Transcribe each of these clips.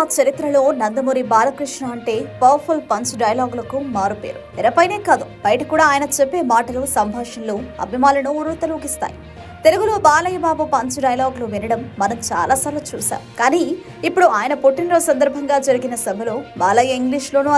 చరిత్రలో నందమూరి బాలకృష్ణ అంటే powerful punch డైలాగులకు మారుపేరు. తెరపైనే కాదు బయట కూడా ఆయన చెప్పే మాటలు సంభాషణలు అభిమానులను ఉరుతలోకిస్తాయి తెలుగులో బాలయ్య బాబు పంచ్ డైలాగులు వినడం మనం చాలాసార్లు చూసాం కానీ ఇప్పుడు ఆయన పుట్టినరోజు సందర్భంగా జరిగిన సభలో బాలయ్య ఇంగ్లీష్ లోనూ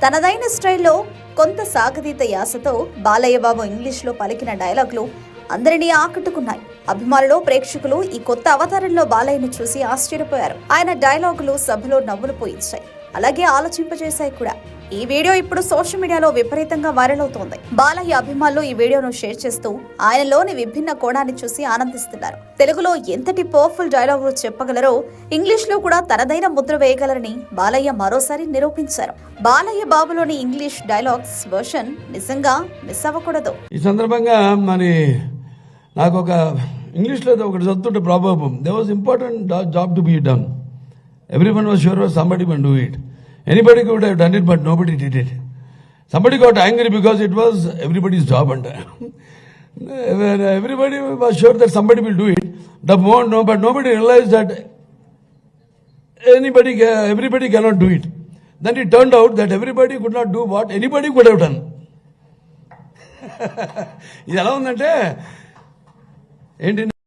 తనదైన స్టైల్లో కొంత సాగతీత యాసతో బాలయ్య బాబు ఇంగ్లీష్లో పలికిన డైలాగులు అందరినీ ఆకట్టుకున్నాయి. అభిమానులు ప్రేక్షకులు ఈ కొత్త అవతారంలో బాలయ్యను చూసి ఆశ్చర్యపోయారు. ఆయన డైలాగులు సభలో నవ్వులు పోయించాయి అలాగే ఆలోచింపజేశాయి కూడా. ఈ వీడియో ఇప్పుడు సోషల్ మీడియాలో విపరీతంగా వైరల్ అవుతోంది. బాలయ్య అభిమానులు ఈ వీడియోను షేర్ చేస్తూ ఆయనలోని విభిన్న కోణాన్ని చూసి ఆనందిస్తున్నారు. తెలుగులో ఎంతటి పవర్ఫుల్ డైలాగులు చెప్పగలరో ఇంగ్లీష్లో కూడా తనదైన ముద్ర వేయగలరని బాలయ్య మరోసారి నిరూపించారు. బాలయ్య బాబులోని ఇంగ్లీష్ డైలాగ్స్ వర్షన్ నిజంగా మిస్ అవ్వకూడదు. ఈ సందర్భంగా మరి నాకు ఒక ఇంగ్లీష్లో ఒకటి చదువుతుంటే problem they was important job to be done everyone was sure somebody one do it anybody could have done it but nobody did it somebody got angry because it was everybody's job అంట everybody was sure that somebody will do it the moment no but nobody realise that anybody everybody cannot do it then it turn out that everybody everybody not do what anybody anybody have done ఇది ఎలా ఉందంటే Indian.